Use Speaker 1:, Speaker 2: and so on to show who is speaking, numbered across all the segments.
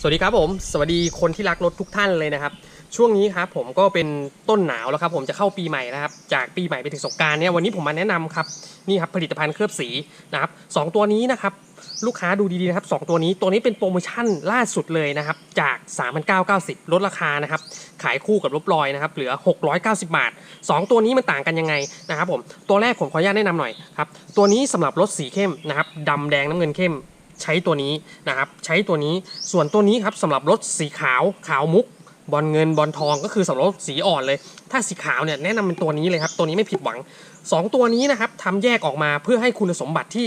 Speaker 1: สวัสดีครับผม สวัสดีคนที่รักรถทุกท่านเลยนะครับ ช่วงนี้ครับผมก็เป็นต้นหนาวแล้วครับผมจะเข้าปีใหม่แล้วครับ จากปีใหม่ไปถึงสงการเนี่ยวันนี้ผมมาแนะนำครับนี่ครับผลิตภัณฑ์เคลือบสีนะครับสองตัวนี้นะครับลูกค้าดูดีๆนะครับสองตัวนี้ตัวนี้เป็นโปรโมชั่นล่าสุดเลยนะครับ จาก 3,990 ลดราคานะครับ ขายคู่กับลบรอยนะครับ เหลือ 690 บาท 2 ตัวนี้มันต่างกันยังไงนะครับผมตัวแรกผมขออนุญาตแนะนำหน่อยครับตัวนี้สำหรับรถสีเข้มนะครับดำแดงน้ำเงินเข้ม ใช้ตัวนี้นะครับใช้ตัวนี้ส่วนตัวนี้ครับสำหรับรถสีขาวขาวมุกบอลเงินบอลทองก็คือสำหรับรถสีอ่อนเลย ถ้าสีขาวเนี่ยแนะนำเป็นตัวนี้เลยครับ ตัวนี้ไม่ผิดหวัง 2 ตัวนี้นะครับทำแยกออกมาเพื่อให้คุณสมบัติที่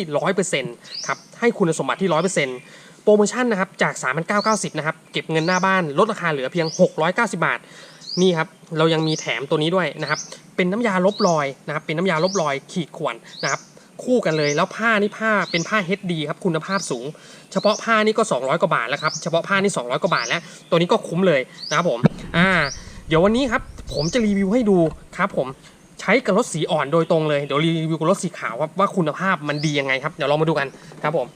Speaker 1: 100%ครับให้คุณสมบัติที่ 100%โปรโมชั่นนะครับจาก 3,990นะครับเก็บเงินหน้าบ้านลดราคาเหลือเพียง 690 บาท นี่ครับเรายังมีแถมตัวนี้ด้วยนะครับเป็นน้ำยาลบรอยนะครับเป็นน้ำยาลบรอยขีดข่วนนะครับ คู่กันเลย แล้วผ้านี่ผ้าเป็นผ้า HD ครับคุณภาพสูง เฉพาะผ้านี่ก็ 200 กว่าบาทแล้วครับเฉพาะผ้านี่ 200 กว่าบาทแล้ว ตัวนี้ก็คุ้มเลยนะครับผมอ่าเดี๋ยววันนี้ครับผมจะรีวิวให้ดูครับผมใช้กับรถสีอ่อนโดยตรงเลยเดี๋ยวรีวิวกับรถสีขาวครับว่าคุณภาพมันดียังไงครับเดี๋ยวลองมาดูกันครับผม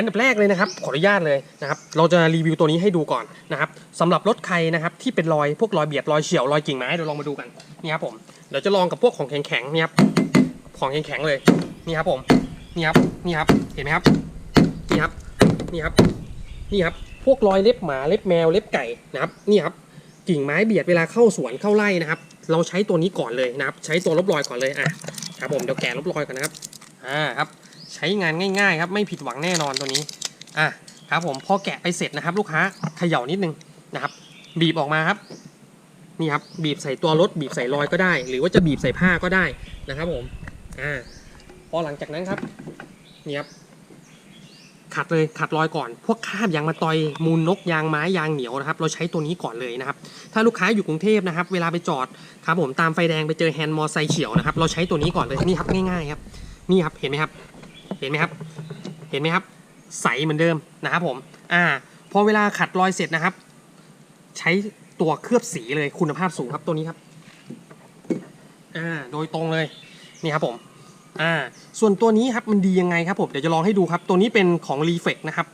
Speaker 1: อันดับแรกเลยนะครับขออนุญาตเลยนะครับเราจะรีวิวตัวนี้ให้ดูก่อนนะครับสำหรับรถใครนะครับที่เป็นรอยพวกรอยเบียดรอยเฉียวรอยกิ่งไม้เดี๋ยวลองมาดูกันนี่ครับผมเดี๋ยวจะลองกับพวกของแข็งๆนี่ครับของแข็งๆเลยนี่ครับผมนี่ครับนี่ครับเห็นไหมครับนี่ครับนี่ครับนี่ครับพวกรอยเล็บหมาเล็บแมวเล็บไก่นะครับนี่ครับกิ่งไม้เบียดเวลาเข้าสวนเข้าไร่นะครับ เราใช้ตัวนี้ก่อนเลยนะครับ ใช้ตัวลบรอยก่อนเลยอะครับผมเดี๋ยวแกะลบรอยก่อนนะครับอ่าครับ ใช้งานง่ายๆครับไม่ผิดหวังแน่นอนตัวนี้อะครับผมพอแกะไปเสร็จนะครับ ลูกค้าเขย่านิดนึงนะครับ บีบออกมาครับนี่ครับบีบใส่ตัวรถบีบใส่รอยก็ได้ หรือว่าจะบีบใส่ผ้าก็ได้นะครับผมอ่าพอหลังจากนั้นครับนี่ครับขัดเลยขัดรอยก่อน พวกคราบยางมาตอยมูลนกยางไม้ยางเหนียวนะครับ เราใช้ตัวนี้ก่อนเลยนะครับ ถ้าลูกค้าอยู่กรุงเทพนะครับ เวลาไปจอดครับผมตามไฟแดงไปเจอแฮนด์มอไซค์เฉียวนะครับ เราใช้ตัวนี้ก่อนเลยนี่ครับง่ายๆครับ นี่ครับเห็นไหมครับ เห็นไหมครับ เห็นไหมครับ ใสเหมือนเดิมนะครับผมอ่าพอเวลาขัดรอยเสร็จนะครับ ใช้ตัวเคลือบสีเลยคุณภาพสูงครับตัวนี้ครับอ่าโดยตรงเลยนี่ครับผมอ่าส่วนตัวนี้ครับมันดียังไงครับผมเดี๋ยวจะลองให้ดูครับ ตัวนี้เป็นของ r e f l e x นะครับ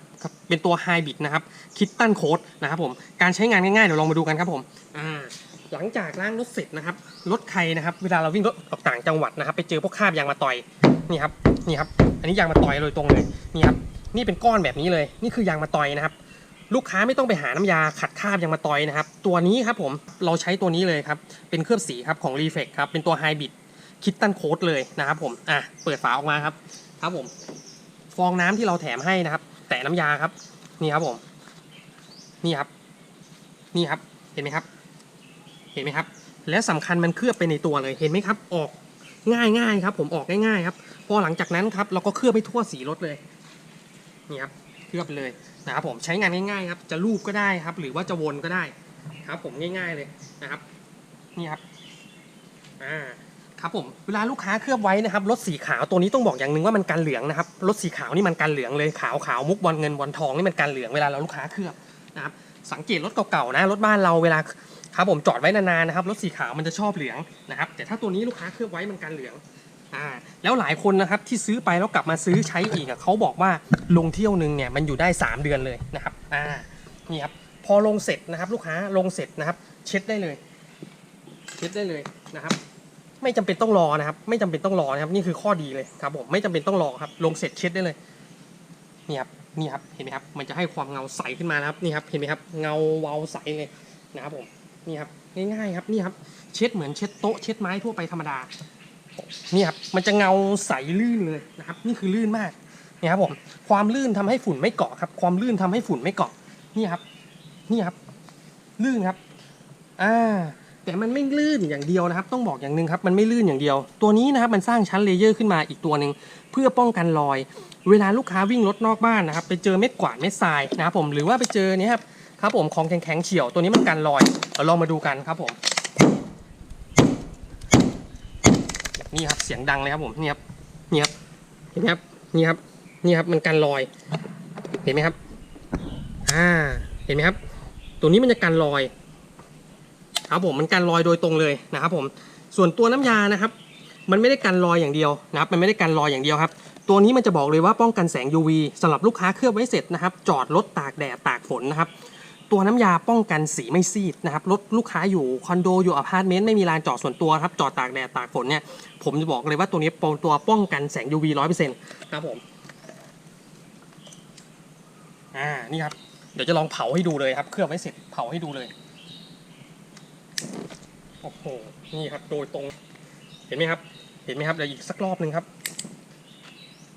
Speaker 1: เป็นตัว Hybrid นะครับคิตตันโค้ดนะครับผมการใช้งานง่ายๆเดี๋ยวลองมาดูกันครับผมอ่าหลังจากล้างรถเสร็จนะครับรถใครนะครับ เวลาเราวิ่งรถออกต่างจังหวัดนะครับ ไปเจอพวกคราบยางมาต่อยนี่ครับนี่ครับ นนี้ยางมาต่อยโดยตรงเลยนี่ครับนี่เป็นก้อนแบบนี้เลย นี่คือยางมาต่อยนะครับ ลูกค้าไม่ต้องไปหาน้ำยาขัดคราบยางมาต่อยนะครับ ตัวนี้ครับผมเราใช้ตัวนี้เลยครับ เป็นเคลือบสีครับของ r e f l e x ครับเป็นตัว Hybrid คิดตันโค้ดเลยนะครับผมอะเปิดฝาออกมาครับ ครับผม ฟองน้ำที่เราแถมให้นะครับ แตะน้ำยาครับ นี่ครับผม นี่ครับ นี่ครับเห็นไหมครับ เห็นไหมครับ และสำคัญมันเคลือบไปในตัวเลยเห็นไหมครับ ออก ง่ายง่ายครับ ผมออกง่ายๆครับ พอหลังจากนั้นครับเราก็เคลือบไปทั่วสีรถเลยนี่ครับเคลือบเลยนะครับผมใช้งานง่ายๆครับ จะรูปก็ได้ครับ หรือว่าจะวนก็ได้ครับ ผมง่าย ๆเลยนะครับ นี่ครับอ่าครับผมเวลาลูกค้าเคลือบไว้นะครับรถสีขาวตัวนี้ต้องบอกอย่างหนึ่งว่ามันกันเหลืองนะครับรถสีขาวนี่มันกันเหลืองเลยขาวขาวมุกบอลเงินบอลทองนี่มันกันเหลืองเวลาเราลูกค้าเคลือบนะครับสังเกตรถเก่าๆนะรถบ้านเราเวลา ครับผมจอดไว้นานๆนะครับรถสีขาวมันจะชอบเหลืองนะครับ แต่ถ้าตัวนี้ลูกค้าเคลือบไว้มันกันเหลืองอ่าแล้วหลายคนนะครับที่ซื้อไปแล้วกลับมาซื้อใช้อีกอะเขาบอกว่าลงเที่ยวหนึงเนี่ยมันอยู่ได้ 3 เดือนเลยนะครับอ่านี่ครับพอลงเสร็จนะครับ ลูกค้าลงเสร็จนะครับ เช็ดได้เลย เช็ดได้เลยนะครับ ไม่จำเป็นต้องรอนะครับ ไม่จำเป็นต้องรอนะครับ นี่คือข้อดีเลยครับผมไม่จำเป็นต้องรอครับ ลงเสร็จเช็ดได้เลยนี่ครับนี่ครับเห็นไหมครับ มันจะให้ความเงาใสขึ้นมานะครับนี่ครับเห็นไหมครับเงาเวาใสเลยนะครับผม นี่ครับง่ายๆครับนี่ครับ เช็ดเหมือนเช็ดโต๊ะเช็ดไม้ทั่วไปธรรมดานี่ครับมันจะเงาใสลื่นเลยนะครับ นี่คือลื่นมากนี่ครับผมความลื่นทำให้ฝุ่นไม่เกาะครับ ความลื่นทำให้ฝุ่นไม่เกาะนี่ครับ นี่ครับ ลื่นครับอ่าแต่มันไม่ลื่นอย่างเดียวนะครับ ต้องบอกอย่างหนึ่งครับ มันไม่ลื่นอย่างเดียว ตัวนี้นะครับมันสร้างชั้นเลเยอร์ขึ้นมาอีกตัวหนึ่งเพื่อป้องกันรอย เวลาลูกค้าวิ่งรถนอกบ้านนะครับ ไปเจอเม็ดกวาดเม็ดทรายนะครับผมหรือว่าไปเจอเนี่ยครับ ครับผมของแข็งๆเฉียวตัวนี้มันกันรอยเราลองมาดูกันครับผมนี่ครับเสียงดังเลยครับผมนี่ครับนี่ครับเห็นไหมครับนี่ครับนี่ครับมันกันรอย เห็นไหมครับอ่าเห็นไหมครับ ตัวนี้มันจะกันรอย ครับผมมันกันรอยโดยตรงเลยนะครับ ผมส่วนตัวน้ำยานะครับ มันไม่ได้กันรอยอย่างเดียวนะครับ มันไม่ได้กันรอยอย่างเดียวครับ ตัวนี้มันจะบอกเลยว่าป้องกันแสง UV สำหรับลูกค้าเคลือบไว้เสร็จนะครับ จอดรถตากแดดตากฝนนะครับ ตัวน้ำยาป้องกันสีไม่ซีดนะครับรถลูกค้าอยู่คอนโดอยู่อพาร์ตเมนต์ไม่มีลานจอดส่วนตัวครับจอดตากแดดตากฝนเนี่ยผมจะบอกเลยว่าตัวนี้เป็นตัวป้องกันแสง UV ร้อยเปอร์เซ็นต์ครับผมอ่านี่ครับเดี๋ยวจะลองเผาให้ดูเลยครับเคลือบไว้เสร็จเผาให้ดูเลยโอ้โหนี่ครับโดยตรง เห็นไหมครับ เห็นไหมครับเดี๋ยวอีกสักรอบหนึ่งครับ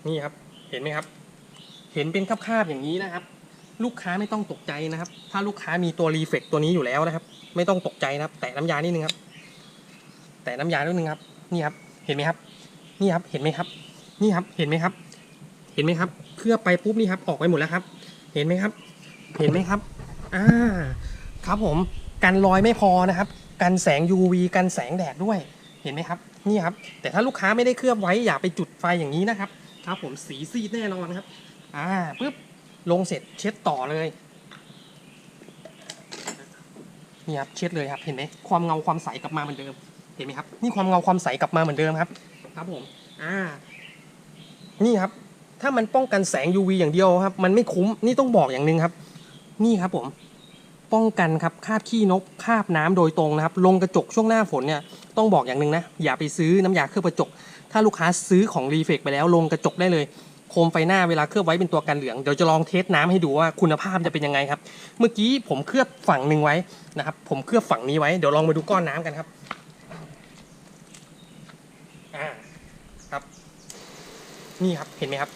Speaker 1: นี่ครับ เห็นไหมครับ เห็นเป็นคราบๆอย่างนี้นะครับ ลูกค้าไม่ต้องตกใจนะครับ ถ้าลูกค้ามีตัวรีเฟกตัวนี้อยู่แล้วนะครับ ไม่ต้องตกใจนะครับ แตะน้ำยานิดนึงครับ แตะน้ำยานิดนึงครับ นี่ครับ เห็นไหมครับ นี่ครับ เห็นไหมครับ นี่ครับ เห็นไหมครับ เห็นไหมครับ เคลือบไปปุ๊บนี่ครับ ออกไปหมดแล้วครับ เห็นไหมครับ เห็นไหมครับ อ่า ครับผม กันรอยไม่พอนะครับ กันแสง UV กันแสงแดดด้วย เห็นไหมครับ นี่ครับ แต่ถ้าลูกค้าไม่ได้เคลือบไว้อย่าไปจุดไฟอย่างนี้นะครับ ครับผม สีซีดแน่นอนครับ อ่าปุ๊บ ลงเสร็จเช็ดต่อเลยนี่ครับเช็ดเลยครับเห็นไหมความเงาความใสกลับมาเหมือนเดิมเห็นไหมครับ นี่ความเงาความใสกลับมาเหมือนเดิมครับ ครับผมอ่า นี่ครับ ถ้ามันป้องกันแสง UV อย่างเดียวครับ มันไม่คุ้มนี่ต้องบอกอย่างหนึ่งครับ นี่ครับผมป้องกันครับคาบขี้นกคาบน้ำโดยตรงนะครับ ลงกระจกช่วงหน้าฝนเนี่ยต้องบอกอย่างหนึ่งนะอย่าไปซื้อน้ำยาเคลือบกระจก ถ้าลูกค้าซื้อของรีเฟกไปแล้วลงกระจกได้เลย โคมไฟหน้าเวลาเคลือบไว้เป็นตัวกันเหลือง เดี๋ยวจะลองเทสน้ำให้ดูว่าคุณภาพจะเป็นยังไงครับ เมื่อกี้ผมเคลือบฝั่งหนึ่งไว้นะครับ ผมเคลือบฝั่งนี้ไว้ เดี๋ยวลองมาดูก้อนน้ำกันครับอ่าครับ นี่ครับ เห็นไหมครับ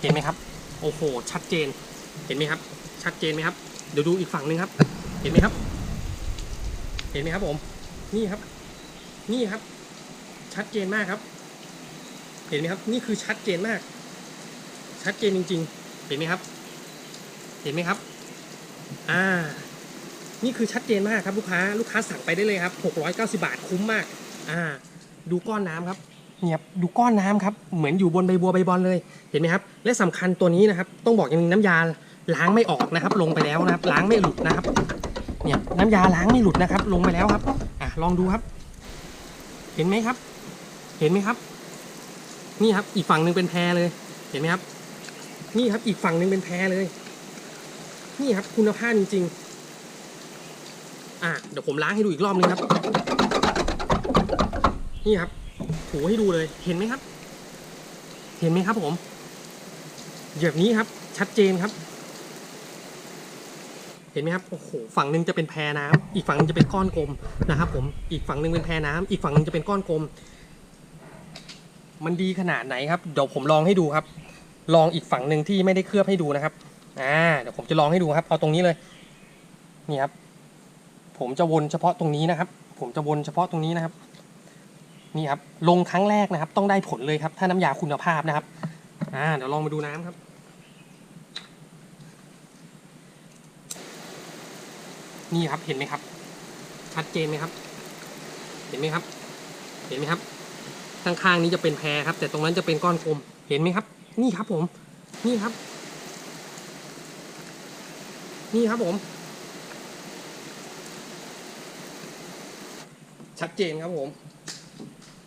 Speaker 1: เห็นไหมครับ โอ้โห ชัดเจน เห็นไหมครับ ชัดเจนไหมครับ เดี๋ยวดูอีกฝั่งหนึ่งครับ เห็นไหมครับ เห็นไหมครับผม นี่ครับ นี่ครับ ชัดเจนมากครับ เห็นไหมครับ นี่คือชัดเจนมาก ชัดเจนจริง ๆ เห็นไหมครับ เห็นไหมครับ อ่า นี่คือชัดเจนมากครับลูกค้า ลูกค้าสั่งไปได้เลยครับ690 บาทคุ้มมาก อ่า ดูก้อนน้ำครับเนี่ยดูก้อนน้ำครับ เหมือนอยู่บนใบบัวใบบอลเลย เห็นไหมครับ และสำคัญตัวนี้นะครับ ต้องบอกอย่างนึงน้ำยาล้างไม่ออกนะครับ ลงไปแล้วนะครับ ล้างไม่หลุดนะครับ เนี่ยน้ำยาล้างไม่หลุดนะครับ ลงไปแล้วครับ อะลองดูครับ เห็นไหมครับ เห็นไหมครับ นี่ครับ อีกฝั่งหนึ่งเป็นแพรเลย เห็นไหมครับ นี่ครับอีกฝั่งหนึ่งเป็นแพรเลย นี่ครับคุณภาพจริงๆ อะเดี๋ยวผมล้างให้ดูอีกรอบนึงครับ นี่ครับถูให้ดูเลยเห็นไหมครับ เห็นไหมครับผมแบบนี้ครับ ชัดเจนครับ เห็นไหมครับโอ้โหฝั่งหนึ่งจะเป็นแพรน้ำอีกฝั่งหนึงจะเป็นก้อนกลมนะครับ ผมอีกฝั่งหนึ่งเป็นแพรน้ำอีกฝั่งหนึ่งจะเป็นก้อนกลม มันดีขนาดไหนครับเดี๋ยวผมลองให้ดูครับ ลองอีกฝั่งหนึ่งที่ไม่ได้เคลือบให้ดูนะครับ อ่า เดี๋ยวผมจะลองให้ดูครับ เอาตรงนี้เลย นี่ครับ ผมจะวนเฉพาะตรงนี้นะครับ ผมจะวนเฉพาะตรงนี้นะครับ นี่ครับ ลงครั้งแรกนะครับ ต้องได้ผลเลยครับ ถ้าน้ำยาคุณภาพนะครับ อ่า เดี๋ยวลองมาดูน้ำครับ นี่ครับ เห็นไหมครับ ชัดเจนไหมครับ เห็นไหมครับ เห็นไหมครับ ข้างๆนี้จะเป็นแพรครับ แต่ตรงนั้นจะเป็นก้อนกลม เห็นไหมครับ นี่ครับผม นี่ครับ นี่ครับผม ชัดเจนครับผม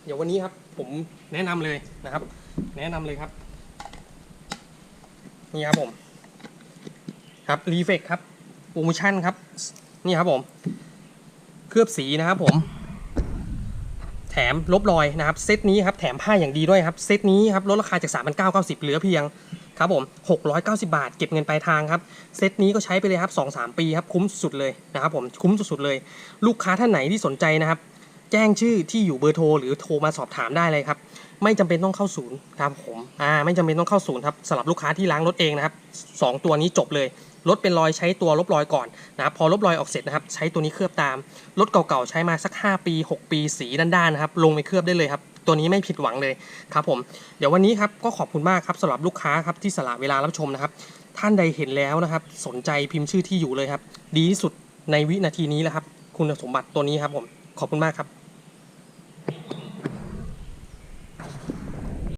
Speaker 1: เดี๋ยววันนี้ครับ ผมแนะนำเลยนะครับ แนะนำเลยครับ นี่ครับผม ครับรีเฟกครับโปรโมชั่นครับ นี่ครับผม เคลือบสีนะครับผม แถมลบรอยนะครับเซตนี้ครับแถมผ้าอย่างดีด้วยครับเซตนี้ครับลดราคาจาก 3,990 เหลือเพียงครับผม 690 บาท เก็บเงินปลายทางครับ เซตนี้ก็ใช้ไปเลยครับ 2-3 ปีครับคุ้มสุดเลยนะครับผมคุ้มสุดๆเลย ลูกค้าท่านไหนที่สนใจนะครับ แจ้งชื่อที่อยู่เบอร์โทร หรือโทรมาสอบถามได้เลยครับ ไม่จำเป็นต้องเข้าศูนย์ครับผมอ่าไม่จำเป็นต้องเข้าศูนย์ครับสำหรับลูกค้าที่ล้างรถเองนะครับสองตัวนี้จบเลยรถเป็นรอยใช้ตัวลบรอยก่อนนะครับพอลบรอยออกเสร็จนะครับ ใช้ตัวนี้เคลือบตามรถเก่าๆใช้มาสัก 5 ปี 6 ปีสีด้านๆนะครับ ลงไปเคลือบได้เลยครับ ตัวนี้ไม่ผิดหวังเลยครับผมเดี๋ยววันนี้ครับก็ขอบคุณมากครับสำหรับลูกค้าครับที่สละเวลารับชมนะครับ ท่านใดเห็นแล้วนะครับ สนใจพิมพ์ชื่อที่อยู่เลยครับ ดีที่สุดในวินาทีนี้แหละครับ คุณสมบัติตัวนี้ครับผมขอบคุณมากครับ